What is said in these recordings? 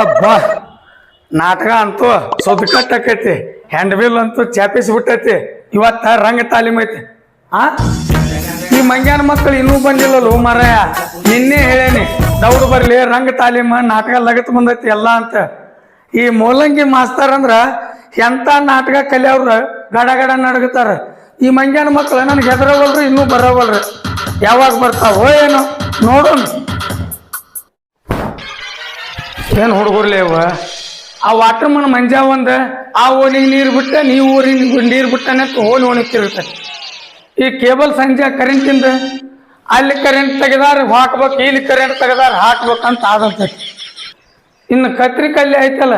ಅಬ್ಬಾ, ನಾಟಕ ಅಂತೂ ಸೊದಕಟ್ಟಕೈತಿ ಹ್ಯಾಂಡ್ ಬಿಲ್ ಅಂತೂ ಚಾಪಿಸ್ಬಿಟ್ಟೈತಿ. ಇವತ್ತ ರಂಗ ತಾಲೀಮ್ ಐತಿ. ಆ? ಈ ಮಂಗ್ಯಾನ ಮಕ್ಕಳು ಇನ್ನೂ ಬಂದಿಲ್ಲಲ್ಲ ಮಾರಾಯ. ನಿನ್ನೆ ಹೇಳೇನಿ, ದೌಡ್ ಬರ್ಲಿ, ರಂಗ ತಾಲೀಮ, ನಾಟಕ ಲಗತ್ ಬಂದೈತಿ ಎಲ್ಲ ಅಂತ. ಈ ಮೂಲಂಗಿ ಮಾಸ್ತರ್ ಅಂದ್ರ ಎಂತ ನಾಟಕ ಕಲಿಯವ್ರ ಗಡ ಗಡ ನಡಗತಾರ. ಈ ಮಂಗ್ಯಾನ ಮಕ್ಕಳು ನನಗೆ ಹೆದರವಲ್ರಿ, ಇನ್ನೂ ಬರವಲ್ರಿ. ಯಾವಾಗ ಬರ್ತಾವೋ ಏನೋ, ನೋಡೋಣ. ಏನ್ ಹುಡುಗರ್ಲಿ ಅವ ಆ ವಾಟರ್ ಮನ್ ಮಂಜ ಒಂದ, ಆ ಓಣಿಗೆ ನೀರು ಬಿಟ್ಟ ನೀವು ಊರಿಗೆ ನೀರು ಬಿಟ್ಟನೆ ಓಣಿ ಒಣಗ್ತಿರ್ತೈತಿ. ಈ ಕೇಬಲ್ ಸಂಜೆ ಕರೆಂಟಿಂದ ಅಲ್ಲಿ ಕರೆಂಟ್ ತೆಗೆದಾರ, ಹಾಕ್ಬೇಕು, ಇಲ್ಲಿ ಕರೆಂಟ್ ತೆಗೆದಾರ, ಹಾಕ್ಬೇಕಂತ ಆದಂತ. ಇನ್ನು ಕತ್ರಿ ಕಲ್ಲಿ ಐತಲ್ಲ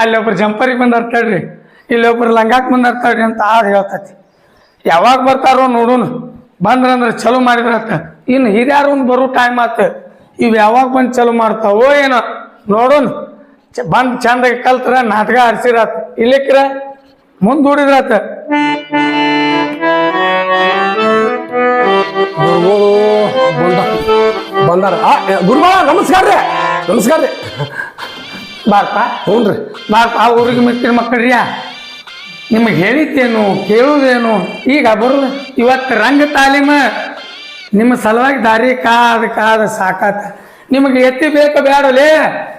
ಅಲ್ಲಿ ಒಬ್ರು ಜಂಪರಿಗೆ ಬಂದಾರ ತಡ್ರಿ ಇಲ್ಲಿ ಒಬ್ರು ಲಂಗಾಕ್ ಬಂದಾರ ಅಂತ ಆದ ಹೇಳ್ತೈತಿ. ಯಾವಾಗ ಬರ್ತಾರೋ ನೋಡೋಣ ಬಂದ್ರಂದ್ರೆ ಚಲೋ ಮಾಡಿದ್ರತ್ತ. ಇನ್ನು ಹಿರಿಯಾರು ಬರೋ ಟೈಮ್ ಆತ. ಇವು ಯಾವಾಗ ಬಂದು ಚಲೋ ಮಾಡ್ತಾವೋ ಏನೋ. ನೋಡೋಣ. ಚ ಬಂದು ಚಂದಾಗಿ ಕಲ್ತ್ರ ನಾಟಕ ಆಡ್ಸಿರತ್. ಇಲ್ಲಿಕ್ರ ಮುಂದೂಡಿದ್ರಾತ ಗುರುಗಳು ಬಂದಾರ. ಗುರುಗಳ ನಮಸ್ಕಾರ ರೀ. ನಮಸ್ಕಾರ ರೀ. ಬಾರಪ್ಪ ಹ್ಞೂ ರೀ. ಬಾರಪ್ಪ ಆ ಊರಿಗೆ ಮಿಕ್ಕಿನ ಮಕ್ಕಳ್ರಿಯ ನಿಮಗೆ ಹೇಳಿದ್ದೇನು ಕೇಳುವುದೇನು ಈಗ ಬರುದು. ಇವತ್ತು ರಂಗ ತಾಲೀಮ ನಿಮ್ಮ ಸಲುವಾಗಿ ದಾರಿ ಕಾದ ಕಾದ ಸಾಕಾತ. ನಿಮಗೆ ಎತ್ತಿ ಬೇಕು ಬೇಡಲೇ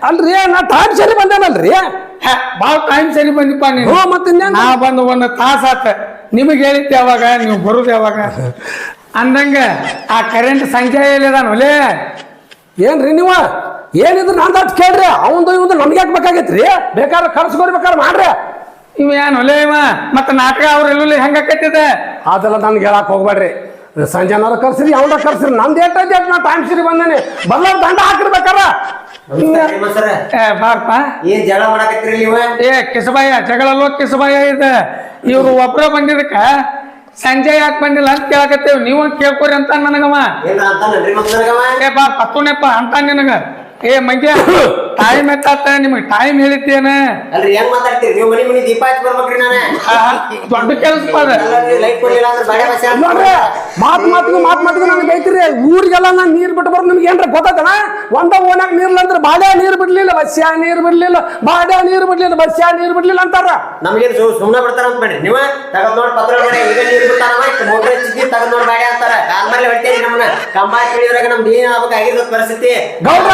ಅಲ್ರಿ ನಾ ಟೈಮ್ ಸರಿ ಬಂದೇನಲ್ರಿ. ಭಾಳ ಟೈಮ್ ಸರಿ ಬಂದಿಪ್ಪ ನೀನು. ಹ್ಞೂ ಮತ್ತೆ ನಾ ಬಂದು ಒಂದು ತಾಸ ಆತ. ನಿಮಗೆ ಹೇಳಿದ್ದೆ ಯಾವಾಗ ನೀವು ಬರುದು ಯಾವಾಗ? ಅಂದಂಗ ಆ ಕರೆಂಟ್ ಸಂಖ್ಯೆ ಲೇ ಏನ್ರಿ ನೀವು? ಏನಿದ್ರು ನಾನು ಅಟ್ ಕೇಳ್ರಿ ಅವಂದು ಇವಂದು ನಮ್ಗೆ ಯಾಕೆ ಬೇಕಾಗೈತ್ರಿ? ಬೇಕಾದ್ರೆ ಕರ್ಸ್ಕೊರಿ ಬೇಕಾದ್ರೆ ಮಾಡ್ರಿ. ಇವ ಏನು ಒಲೆ ಇವ? ಮತ್ತೆ ನಾಟಕ ಅವ್ರೆಲ್ಲ ಹೆಂಗಾಕತ್ತಿದೆ ಅದೆಲ್ಲ ನನ್ಗೆ ಹೇಳಕ್ ಹೋಗ್ಬೇಡ್ರಿ. ಸಂಜೆನಾರ ಕರ್ಸ್ರಿ ಯಾವ್ದ ಕರ್ಸ್ರಿ. ನಂದು ಏಟ್ ಐತಿ ನಾ ಟೈಮ್ ಸಿರಿ ಬಂದೇನಿ. ಬರ್ಲಾರ ದಂಡ ಹಾಕಿರ್ಬೇಕಾರ? ಏ ಬಾರಪ್ಪ. ಏನ್ ಜಗಳ ಮಾಡಕತ್ತೀರಿ ನೀವ? ಏ ಕಿಸಬಾಯ ಜಗಳಲ್ಲೋ ಕಿಸಬಾಯ ಇದೆ. ಇವ್ರು ಒಬ್ರ ಬಂದಿದ್ದಕ್ಕ ಸಂಜೆ ಯಾಕೆ ಬಂದಿಲ್ಲ ಅಂತ ಕೇಳಕತ್ತೇವ್. ನೀವು ಕೇಳ್ಕೊರಿ ಅಂತ ನನಗಮ್ಮ ಏ ಬಾ ಪತ್ತೂನೆಪ್ಪ ಅಂತ ನಿನಗ. ಏ ಮಂಗ್ಯ. ಟೈಮ್ ಎತ್ತಾತ? ನಿಮಗೆ ಟೈಮ್ ಹೇಳಿದ್ದೇನ. ಅಲ್ರಿ ಹೆಂಗ್ ಮಾತಾಡ್ತೀರಿ? ನೀವು ಮನಿ ಮನಿ ದೀಪ ಹಚ್ಚಿ ಬರ್ಬೇಕ್ರಿ ನಾನು. ದೊಡ್ಡ ಕೆಲಸ ಅದ. ಲೈಟ್ ಕೊಡ್ಲಿಲ್ಲ ಅಂದ್ರೆ ಬಾಳೆ ಬಸ್ ನೋಡ್ರಿ ಮಾತ್ ಮಾತಿಗೂ ಮಾತ್ ಮಾತಿಗೂ ನನಗೆ ಐತ್ರಿ ಊರಿಗೆಲ್ಲ ನಾನು ನೀರ್ ಬಿಟ್ಟು ಬರೋದು ನಿಮ್ಗೆ ಏನ್ರ ಗೊತ್ತಾತನ? ಒಂದ ಓನಾಗ ನೀರ್ಲ ಅಂದ್ರೆ ಬಾಡ್ಯ ನೀರ್ ಬಿಡ್ಲಿಲ್ಲ ಬಸ್ಯಾ ನೀರ್ ಬಿಡ್ಲಿಲ್ಲ ಬಾಡ್ಯ ನೀರ್ ಬಿಡ್ಲಿಲ್ಲ ಬಸ್ಯಾ ನೀರ್ ಬಿಡ್ಲಿಲ್ಲ ಅಂತಾರ. ನಮ್ಗೇನ್ ಸುಮ್ಮನೆ ಸುಮ್ನೆ ಬಿಡ್ತಾರ ಅಂತ ಬೇಡ್ರಿ. ನೀವ ತಗದ್ ನೋಡ್ ಪತ್ರ ಬೇಡ ಈಗ ನೀರ್ ಬಿಡ್ತಾರ ಮೋಟ್ರ್ ಹಚ್ಚಿದ್ದಿ ತಗದ್ ನೋಡ್ ಬಾಡ ಅಂತಾರ. ಕಾಲ್ ಮೇಲೆ ಹೊಡ್ತೇರಿ ನಮ್ಮನ್ನ. ಕಂಬ ತಿಳಿದ್ರಾಗ ನಮ್ದು ಏನ್ ಆಗ್ಬೇಕು ಆಗಿರೋದ್ ಪರಿಸ್ಥಿತಿ? ಗೌಡ್ರ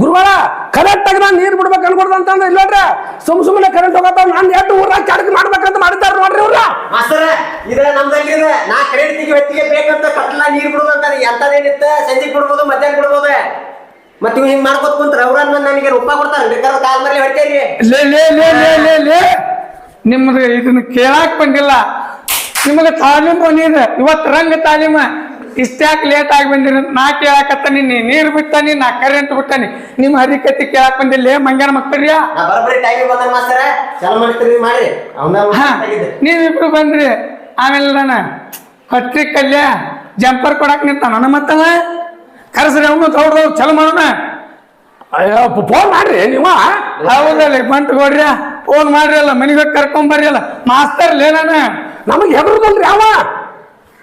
ಗುರುಗಳ ಕರೆಕ್ಟ್ ಆಗಿ ನಾನು ನೀರ್ ಬಿಡ್ಬೇಕು ಅನ್ಕೊಡ್ದು ಅಂತಂದ್ರೆ ಇಲ್ಲ ನೋಡ್ರಿ ಸುಮ್ ಸುಮ್ಮನೆ ಕರೆಂಟ್ ಹೋಗತ್ತ ನಾನು ಎಷ್ಟು ಊರಾಗ ಕೆಡಕ್ ಮಾಡ್ಬೇಕಂತ ಮಾಡಿದ್ದಾರೆ ನೋಡ್ರಿ ಇವ್ರ. ಮಾಸ್ತರ ಇದ್ರ ನಮ್ದಲ್ಲಿ ಇದೆ ನಾ ಕರೆಂಟ್ ತೆಗಿ ಹೊತ್ತಿಗೆ ಬೇಕಂತ ಕಟ್ಲ ನೀರು ಬಿಡುದು ಅಂತಾನೆ ಎಂತದೇನಿತ್ತ ಸಂಜೆ ಬಿಡ್ಬೋದು ಮಧ್ಯಾಹ್ನ ಬಿಡ್ಬೋದು? ಮತ್ತೆ ಇವ್ ಹಿಂಗ್ ಮಾಡ್ಕೊತ ಕುಂತ್ರ ಅವ್ರನ್ನ ನನಗೆ ರೂಪ ಕೊಡ್ತಾರೆ ಬೇಕಾದ್ರೆ ಕಾಲ್ ಮೇಲೆ ಹೊಡ್ತೇರಿ. ಲೇ ಲೇ ಲೇ ಲೇ ಲೇ ಲೇ. ನಿಮ್ದು ಇದನ್ನ ಕೇಳಾಕ್ ಬಂದಿಲ್ಲ. ನಿಮಗೆ ತಾಲೀಮ್ ಬಂದಿದೆ ಇವತ್ತು ರಂಗ ತಾಲೀಮ. ಇಷ್ಟ್ಯಾಕ್ ಲೇಟ್ ಆಗಿ ಬಂದಿರ ಅಂತ ನಾ ಕೇಳಾಕತ್ತಾನಿ ನೀ ನೀರು ಬಿಟ್ಟಾನಿ ನಾ ಕರೆಂಟ್ ಬಿಟ್ಟಾನಿ. ನಿಮ್ಮ ಹರಿಕತ್ತಿ ಕೇಳಾಕ್ ಬಂದಿಲ್ಲ ಮಂಗ್ಯಾನ ಮಕ್ಕಳ್ರಿಯ ಹಾ ನೀವಿಬ್ರು ಬಂದ್ರಿ. ಆಮೇಲೆ ನಾನು ಹೊಟ್ಟಿ ಕಲ್ಯ ಜಂಪರ್ ಕೊಡಾಕ್ ನಿಂತ ನನ್ನ ಮತ್ತಲ್ಲ ಕರೆಸ್ರಿ ಅವನು ದೌಡ್ದವ್ರು ಚಲೋ ಮಾಡೋಣ. ಅಯ್ಯೋ ಫೋನ್ ಮಾಡ್ರಿ ನೀವ? ಹೌದಲ್ಲ ಬಂತು ಕೊಡ್ರಿ ಫೋನ್ ಮಾಡ್ರಿ ಅಲ್ಲ ಮನೆಗೆ ಕರ್ಕೊಂಡ್ ಬರ್ರಿ ಅಲ್ಲ. ಮಾಸ್ತರ್ ಲೇ ನಾನು. ಹೆಬ್ರು ಬಂದ್ರಿ ಅವ?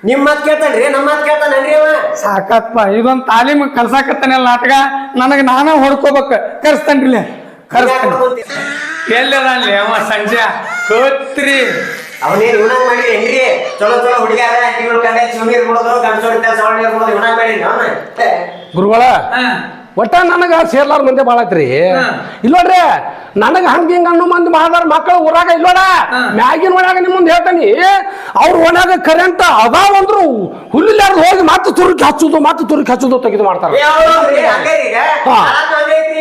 ನಿಮ್ ಮಾತ್ ಕೇಳ್ತಾನ್ರಿ ನಮ್ಮ ಮಾತ್ ಕೇಳ್ತಾನನ್ರಿ ಅವ. ಸಾಕಪ್ಪ ಇದೊಂದ್ ತಾಲೀಮ್ ಕಲ್ಸಾಕತ್ತಾನಲ್ಲ ನಾಟಕ? ನನಗೆ ನಾನ ಹೊಡ್ಕೋಬೇಕು. ಕರ್ಸ್ತಾನ್ರಿ ಕರ್ಸ್ತೇನೆ ಎಲ್ಲದಲ್ಲಿ ಅವ ಸಂಜೆ? ಕೋತ್ರಿ. ಅವನೇನ್ ಇವನಾಗ ಮಾಡಿ ಹೆಂಗ್ರಿ? ಚಲೋ ಚಲೋ ಹುಡುಗ್ಯಾರ ಇವ್ರು ಕಂಡ ಬಿಡೋದು ಬಿಡೋದು ಇವನಾಗ ಮಾಡಿ ಅವನ? ಗುರುಗಳ ಒಟ್ಟ ನನಗ ಸೇರ್ಲಾರ ಮಂದಿ ಭಾಳ ಐತ್ರಿ ಇಲ್ಲೋಡ್ರಿ ನನಗ ಹಂಗ ಹಿಂಗ ಅನ್ನೋ ಮಂದಿ ಮಾಡಾರ ಮಕ್ಕಳು ಊರಾಗ ಇಲ್ಲೋಡ. ಮ್ಯಾಗಿನ ಒಳಗ ನಿಮ್ ಮುಂದೆ ಹೇಳ್ತಾನಿ ಅವ್ರ ಒಳಗ ಕರೆಂಟ್ ಅದಾವಂದ್ರು ಹುಲ್ಲಿಲ್ಲಾರ್ದು ಹೋಗಿ ಮತ್ತೆ ತುರುಕಿ ಹಚ್ಚುದು ಮತ್ತೆ ತುರುಕಿ ಹಚ್ಚುದು ತೆಗೆದು ಮಾಡ್ತಾರ.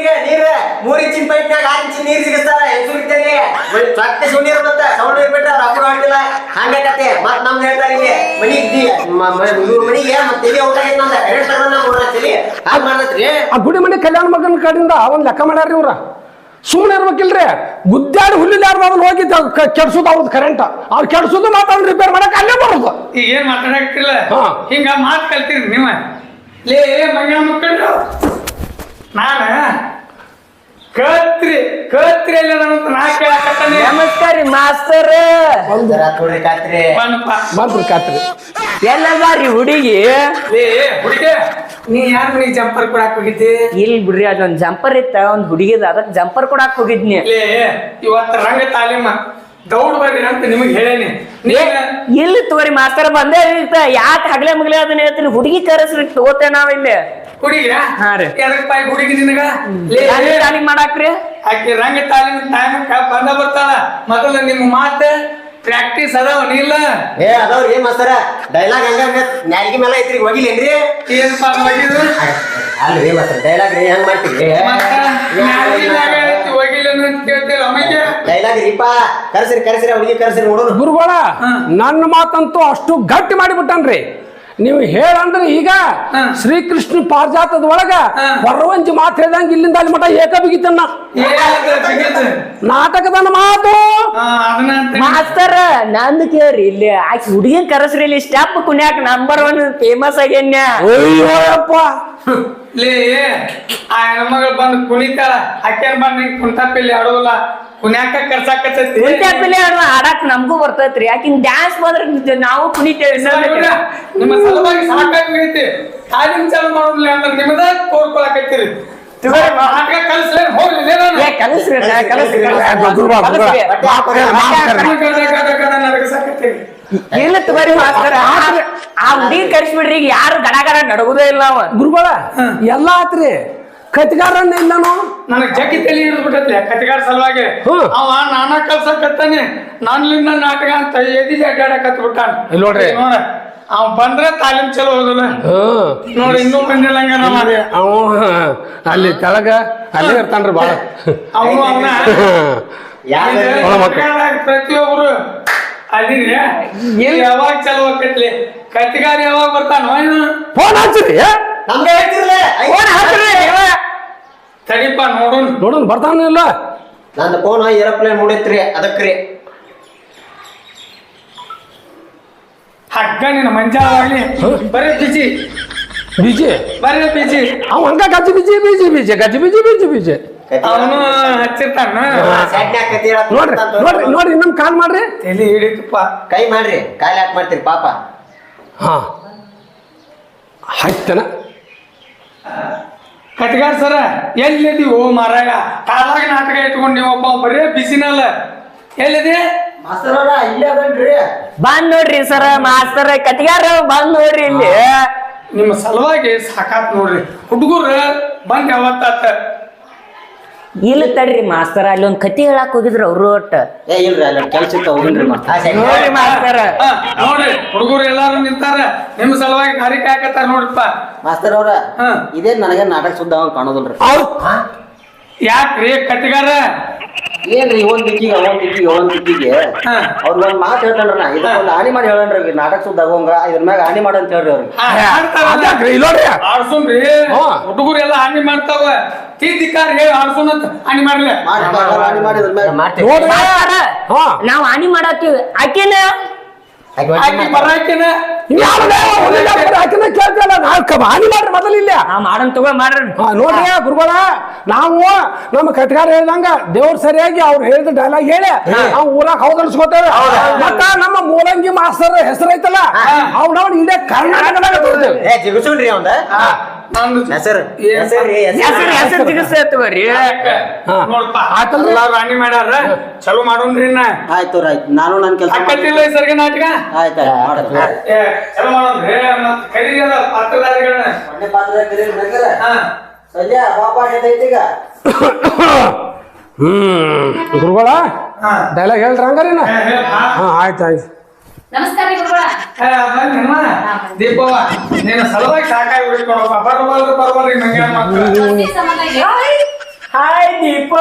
ಈಗ ನೀರ್ ಮೂರ್ ಇಂಚಿನ ಪೈಪ್ನಾಗ ಆರ್ ಇಂಚಿನ ನೀರ್ ಸಿಗಸ್ತಾರ ಬತ್ತ ಸೌಂಡ್ ನೀರ್ ಬಿಟ್ರ ರಬ್ಬರ್ ಹೊಟ್ಟಿಲ್ಲ ಹಂಗಾಕತ್ತೆ ಮತ್ ನಮ್ದು ಹೇಳ್ತಾರೆ ಇಲ್ಲಿ ಮನಿ ಇವ್ರ ಮನಿಗೆ ಮತ್ತೆ ತಲೆ ಕರೆಂಟ್ ತಗೊಂಡ್ ತಲೆ ಹಾಗೆ ಆ ಗುಡಿ ಮನೆ ಕಲ್ಯಾಣ ಮಗನ ಕಡೆಯಿಂದ ಅವನ್ ಲೆಕ್ಕ ಮಾಡ್ಯಾರ ಇವ್ರ. ಸುಮ್ಮನೆ ಇರ್ಬೇಕಿಲ್ರಿ. ಗುದ್ದಾಡಿ ಹುಲ್ಲಿಲ್ಲಾರ್ದು ಅದನ್ನ ಹೋಗಿ ಕೆಡ್ಸುದು ಕೆಡ್ಸೋದು ಅವ್ರದ್ದು ಕರೆಂಟ್ ಅವ್ರು ಕೆಡ್ಸೋದು ಮಾತ್ರ ಅವ್ನು ರಿಪೇರ್ ಮಾಡಕ್ ಅಲ್ಲೇ ಬರೋದು. ಈಗ ಏನ್ ಮಾತಾಡಕ್ತಿಲ್ಲ ಹಾ. ಹಿಂಗ ಮಾತು ಕಲ್ತೀರಿ ನೀವ. ಲೇ ಮಂಗಳ ಮಕ್ಕಳು. ನಾನ ಕತ್ರಿ ಕತ್ರಿ ಎಲ್ಲ ನಾ ಕೇಳಕತ್ತಾನೆ. ನಮಸ್ಕಾರ ಮಾಸ್ತರ್. ನೋಡ್ರಿ ಕಾತ್ರಿ. ಬನ್ನಪ್ಪ ಬಾರಿ ಎಲ್ಲದಾರಿ ಹುಡುಗಿ. ಏ ಹುಡುಗಿ. ನೀ ಯಾರ ನೀ ಜಂಪರ್ ಕೊಡಾಕ್ ಹೋಗಿದ್ದಿ? ಇಲ್ಲಿ ಬಿಡ್ರಿ ಅದೊಂದ್ ಜಂಪರ್ ಇತ್ತ ಒಂದ್ ಹುಡುಗಿದ ಅದಕ್ ಜಂಪರ್ ಕೊಡಾಕ್ ಹೋಗಿದ್ನಿ. ಲೇ ಇವತ್ತು ರಂಗ ತಾಲೀಮ ದೌಡ್ ಬರ್ರಿ ಅಂತ ನಿಮಗೆ ಹೇಳೇನಿ. ನೀನ್ ಇಲ್ಲಿ ತೋರಿ ಮಾಸ್ತರ್ ಬಂದೇ ಇರ್ತ ಯಾಕೆ ಹಗಲೆ ಮಗಲೆ ಅದನ್ನ ಹೇಳ್ತೀನಿ? ಹುಡುಗಿ ಕರೆಸ್ರಿ ತಗೋತೇವೆ ನಾವ್ ಹುಡುಗಿಯ ಹಾ ರೀ. ಎದಕ್ ಪಾಯಿ ಹುಡುಗಿ ನಿನಗ? ಲೇ ಚಾಲಿಂಗ್ ಮಾಡಾಕ್ರಿ? ಆಕೆ ರಂಗ ತಾಲೀಮ್ ಟೈಮ್ ಬಂದ ಬರ್ತಾಳ. ಮೊದಲು ನಿಮ್ಮ ಮಾತು ಪ್ರಾಕ್ಟೀಸ್ ಅದಾವ ನೀಲ್ಲ ಏ ಅದಾವ್ರಿ ಏನ್ ಮಾಸ್ತರ? ಡೈಲಾಗ್ ಹಂಗ ಹಂಗ ನ್ಯಾಲ್ಗಿ ಮೇಲೆ ಐತ್ರಿ ಹೋಗಿಲ್ಲೇನ್ರಿ? ಏನಪ್ಪಾ ಹೋಗಿದ್ರು ಅಲ್ರಿ ಮಾಸ್ತರ? ಡೈಲಾಗ್ ರೀ ಹೆಂಗ್ ಮಾಡ್ತೀರಿ? ಡೈಲಾಗ್ ರೀಪಾ ಕರ್ಸ್ರಿ ಕರ್ಸ್ರಿ ಹುಡುಗಿ ಕರ್ಸ್ರಿ ನೋಡೋಣ ಗುರುಗಳ ನನ್ನ ಮಾತಂತೂ ಅಷ್ಟು ಗಟ್ಟಿ ಮಾಡಿಬಿಟ್ಟನ್ರಿ. ನೀವು ಹೇಳಂದ್ರೆ ಈಗ ಶ್ರೀಕೃಷ್ಣ ಪಾರ್ಜಾತದ ಒಳಗ ಬರವಂಚಿ ಮಾತು ಹೇಳ್ದಂಗ ಇಲ್ಲಿಂದ ಅಲ್ಲಿ ಮಠ ಏಕ ಬಿಗಿತನ್ನ? ನಾಟಕದ ಮಾತು. ಮಾಸ್ತರ ನಂದು ಕೇಳ್ರಿ ಇಲ್ಲಿ ಆಕಿ ಹುಡುಗಿ ಕರೆಸ್ರಿ ಇಲ್ಲಿ ಸ್ಟೆಪ್ ಕುನ್ಯಾಕ್ ನಂಬರ್ ಒನ್ ಫೇಮಸ್ ಆಗ್ಯಪ್ಪ ಲೇ ಆ ಹೆಣ್ಮಗಳು ಬಂದು ಕುಣಿತಾಳ. ಆಕೆ ಬಂದ್ ಇಲ್ಲಿ ಆಡೋದಿಲ್ಲ ಕುಣ್ಯಾಕ ಕರ್ಸಾಕತ್ತೈತಿ ಕುಂತ್ಯಾಪಿಲೆ ಆಡಾಕ್ ನಮಗೂ ಬರ್ತೈತ್ರಿ ಆಕಿನ್ ಡ್ಯಾನ್ಸ್ ಬಂದ್ರೆ ನಾವು ಕುಣಿತೇವೆ ನಿಮ್ಮ ಸಲುವಾಗಿ ಸಾಕಾಗೈತಿ ಕಾಲಿನ ಚಾಲು ಮಾಡೋದಿಲ್ಲ ಅಂದ್ರೆ ನಿಮ್ಮದ ಕೋರ್ಕೊಳಕತ್ತೀರಿ. ಇಲ್ಲ ತಗೋರಿ ಮಾಸ್ತರ್ ಆ- ಹುಡುಗಿ ಕರ್ಸ್ಬಿಡ್ರಿ ಈಗ ಯಾರು ಗಡಗಡ ಗಡ ನಡಗುದೇ ಇಲ್ಲ ಅವ ಗುರುಗಳ ಎಲ್ಲಾ ಆತ್ರಿ ಕತಿಗಾರನ್ನ ಇಲ್ಲನು ನನಗೆ ಜಗ್ಗಿ ತಲೆ ಹಿಡಿದು ಬಿಟ್ಟೈತಿ ಕತಿಗಾರ ಸಲುವಾಗಿ. ಹ್ಮ್. ಅವ ನಾನ ಕಲ್ಸಕತ್ತಾನೆ ನನ್ಲಿಂದ ನಾಟಕ ಅಂತ ಎದಿ ಅಡ್ಡಾಡಕತ್ ಬಿಟ್ಟಾನ. ಇಲ್ಲಿ ನೋಡ್ರಿ. ನೋಡ ಅವ ಬಂದ್ರೆ ತಾಲೀಮ್ ಚಲೋ ಹೋದಲ್ಲ. ಹ್ಮ್ ನೋಡಿ ಇನ್ನೂ ಬಂದಿಲ್ಲ ಹಂಗ ನಮ್ಮ ಅವ ಅಲ್ಲಿ ತೆಳಗ ಅಲ್ಲಿ ಇರ್ತಾನ್ರಿ ಬಾಳ. ಅವನು ಅವನ. ಯಾರು ಒಳ ಮಕ್ಳು. ಪ್ರತಿಯೊಬ್ರು. ಅದಿರಿ. ಯಾವಾಗ ಚಲೋ ಆಕತ್ಲಿ? ಕತ್ಗಾರ ಯಾವಾಗ ಬರ್ತಾನೋ ಏನು. ಫೋನ್ ಹಚ್ಚಿರಿ ನಮ್ಗೆ ಹೇಳ್ತಿರ್ಲೇ. ಫೋನ್. ತಡಿಪ ನೋಡೋಣ. ನೋಡೋಣ ಬರ್ತಾನ ಇಲ್ಲ. ನನ್ನ ಫೋನ್ ಏರೋಪ್ಲೇನ್ ಮೂಡೈತ್ರಿ ಅದಕ್ರಿ. ಹಗ್ಗ ನಿನ್ನ ಮಂಜಾವಾಗ್ಲಿ ಬರೀ ಬಿಜಿ. ಬಿಜಿ? ಬರೀ ಬಿಜಿ. ಅವ ಹಂಗ ಗಜ್ಜಿ ಬಿಜಿ ಬಿಜಿ ಬಿಜಿ ಗಜ್ಜಿ ಬಿಜಿ ಬಿಜಿ ಬಿಜಿ. ಅವನು ಹಚ್ಚಿರ್ತಾನ? ನೋಡ್ರಿ ನೋಡ್ರಿ. ನೋಡ್ರಿ ಇನ್ನೊಂದು ಕಾಲ್ ಮಾಡ್ರಿ. ತಲೆ ಹಿಡಿತಪ್ಪ. ಕೈ ಮಾಡ್ರಿ ಕಾಲ್ ಯಾಕೆ ಮಾಡ್ತೀರಿ ಪಾಪ? ಹಾ. ಹತ್ತನ ಕಟ್ಗಾರ ಸರ ಓ ಮಾರಾಯ? ಕಾಲಾಗ ನಾಟಕ ಇಟ್ಕೊಂಡು ನೀವಪ್ಪ ಬರೀ ಬಿಸಿನಲ್ಲ. ಎಲ್ಲಿದೆ? ಇಲ್ಲೇ ಅದನ್ರಿ. ಬಂದ್ ನೋಡ್ರಿ ಸರ ಮಾಸ್ತರ ಕಟ್ಗಾರ ಬಂದ್ ನೋಡ್ರಿ ಇಲ್ಲಿ. ನಿಮ್ಮ ಸಲುವಾಗಿ ಸಾಕಾತ್ ನೋಡ್ರಿ. ಹುಡುಗರು ಬಂದ್ ಯಾವತ್ತಾತ? ಇಲ್ಲ ತಡ್ರಿ ಮಾಸ್ತರ ಅಲ್ಲಿ ಒಂದ್ ಕತಿ ಹೇಳಕ್ ಹೋಗಿದ್ರು ಅವ್ರು ಒಟ್ಟ. ಏ ಇಲ್ರಿ ಅಲ್ಲ ಕೆಲ್ಸಕ್ಕೆ ಹೋಗಿನ್ರಿ ನೋಡಿ ಮಾಸ್ತರ್. ಹಾ, ನೋಡ್ರಿ ಹುಡುಗರು ಎಲ್ಲಾರು ನಿಂತಾರ. ನಿಮ್ಮ ಸಲುವಾಗಿ ಗಾಡಿ ಕಾಯಕತ್ತಾರ ನೋಡ್ರಿಪ್ಪ. ಮಾಸ್ತರ್ ಅವ್ರ ಹಾ. ಇದೇ ನನಗೆ ನಾಟಕ ಸುದ್ದ ಅವಂಗ್ ಕಾಣೋದಿಲ್ರಿ. ಯಾಕ್ರಿ ಕಟ್ಟಿಗಾರ ಏನ್ರಿ ಒಂದ್ ದಿಕ್ಕಿಗೆ ಒಂದ್ ದಿಕ್ಕಿಗೆ ಒಂದ್ ದಿಕ್ಕಿಗೆ? ಹಾ. ಅವ್ರ ಒಂದ್ ಮಾತು ಹೇಳ್ತಾನ್ರಿ ನಾ ಇದಕ್ಕೊಂದು ಆಣಿ ಮಾಡಿ ಹೇಳನ್ರಿ ನಾಟಕ ಸುದ್ದ ಆಗೋಂಗ ಇದ್ರ ಮ್ಯಾಗ ಆಣಿ ಮಾಡಿ ಅಂತ ಹೇಳ್ರಿ ಅವ್ರಿಗೆ ಅದ್ಯಾಕ್ರಿ ಇಲ್ಲಿ ನೋಡ್ರಿ ಆಡ್ಸುನ್ರಿ. ಹಾ. ಹುಡುಗರು ಎಲ್ಲ ಹಾನಿ ಮಾಡ್ತಾವ. ತಿದ್ದಿಕಾರ ಹೇಳಿ ಆಡ್ಸುನ್ ಅಂತ ಹಾನಿ ಮಾಡ್ಲೆ. ಮಾಡಿ ಆಣಿ ಮಾಡಿ ಇದ್ರ ಮ್ಯಾಗ ನೋಡ್ರಿ ಮಾಸ್ತರ ಹಾ ನಾವ್ ಹಾನಿ ಮಾಡತ್ತೀವಿ ಆಕೆನ? ಆಕಿ ಬರಾಕಿನ ಹಾನಿ ಮಾಡ್ರಿ ಮೊದಲು ಇಲ್ಲ. ನಾವ್ ಮಾಡನ್ ತಗೋ ಮಾಡ್ರಿ ನೋಡ್ರಿ ಗುರುಗಳ ನಾವು ನಮ್ಮ ಕಟ್ಗಾರ ಹೇಳ್ದಂಗ ದೇವ್ರ ಸರಿಯಾಗಿ ಅವ್ರು ಹೇಳಿದ ಡೈಲಾಗ್ ಹೇಳಿ ನಾವು ಊರಾಗ ಹೌದ್ ಅನ್ಸ್ಕೊತೇವೆ. ಮತ್ತ ನಮ್ಮ ಮೂಲಂಗಿ ಮಾಸ್ತರ್ ಹೆಸರೈತಲ್ಲ ಐತಲ್ಲ ಅವ್ನವ್ನ ಇಡೀ ಕರ್ನಾಟಕದಾಗ ತೋರ್ತೇವೆ ನಂದು ಹೆಸರು ಏನ್ ಹೆಸರು ರೀ ಹೆಸರು. ಹೆಸರು ತಿರ್ಗಿಸ್ತೇ ತಗೋರಿ ಹಾ. ನೋಡ್ಪ ಆತಲ್ರಿ? ಎಲ್ಲಾರು ಹಾನಿ ಮಾಡ್ಯಾರ ಚಲೋ ಮಾಡೋನ್ರಿ ನಾ ಆಯ್ತು ಆಯ್ತು. ನಾನು ನನ್ನ ಕೆಲಸ ಈ ಸರ್ಗೆ ನಾಟಕ? ಆಯ್ತು ಆಯ್ತು. ಏ ಚಲೋ ಮಾಡೋನ್ರಿ ಮತ್ತ್ ಕರೀರಿ ಅದ ಪಾತ್ರಧಾರಿಗಳನ್ನ. ಮೊನ್ನೆ ಪಾತ್ರ ಕರೀರಿ ಹಾ. ಸಂಜೆ ಪಾಪ ಆಗೈತಿ ಈಗ? ಹ್ಮ್ ಗುರುಗಳ ಡೈಲಾಗ್ ಹೇಳ್ರಿ ಹಂಗಾರಿನ. ಹಾ ಆಯ್ತು ಆಯ್ತು. ನಮಸ್ಕಾರ ರೀ ಗುರುಗಳ ಏ, ಬನ್ನಿ ಅಮ್ಮ. ದೀಪವ್ವ ನಿನ್ನ ಸಲುವಾಗಿ ಸಾಕಾಗಿ ಉಳಿಸ್ಕೊಡಪ್ಪ ಬರ್ಬಾರ್ದು ಬರ್ಬಾರ್ದು ನಂಗೆ ಮಕ್ಕಳು ಸಂಬಂಧ ಇದೆ. ಹಾಯ್ ದೀಪ